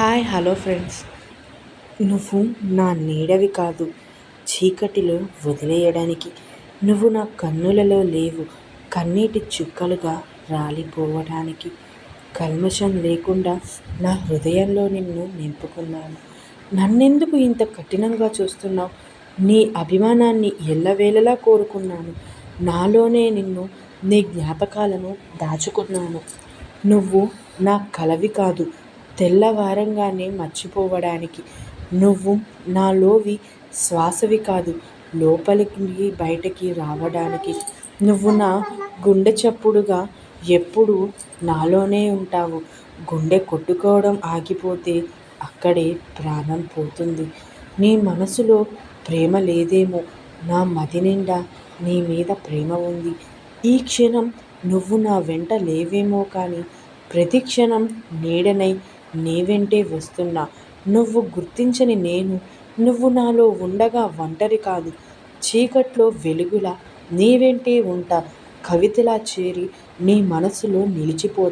Hi hello friends. నువ్వు నా నీడవి కాదు చీకటిలో వదిలేయడానికి. నువ్వు నా కన్నులలో లేవు కన్నీటి చుక్కలుగా రాలిపోవడానికి. కల్మషం లేకుండా నా హృదయంలో నిన్ను నింపుకున్నాను. నన్నెందుకు ఇంత కఠినంగా చూస్తున్నావు? నీ అభిమానాన్ని ఎల్లవేళలా కోరుకున్నాను. నాలోనే నిన్ను నీ జ్ఞాపకాలను దాచుకున్నాను. నువ్వు నా కలవి కాదు తెల్లవారంగానే మర్చిపోవడానికి. నువ్వు నాలోవి శ్వాసవి కాదు లోపలికి బయటకి రావడానికి. నువ్వు నా గుండె చప్పుడుగా ఎప్పుడూ నాలోనే ఉంటావు. గుండె కొట్టుకోవడం ఆగిపోతే అక్కడే ప్రాణం పోతుంది. నీ మనసులో ప్రేమ లేదేమో నా మది నిండా నీ మీద ప్రేమ ఉంది. ఈ క్షణం నువ్వు నా వెంట లేవేమో కానీ ప్రతి క్షణం నీడనై నీ వెంటే వస్తున్నా. నువ్వు గుర్తించని నేను నువ్వు నాలో ఉండగా ఒంటరి కాదు. చీకట్లో వెలుగులా నీ వెంటే ఉంటా. కవితలా చేరి నీ మనసులో నిలిచిపో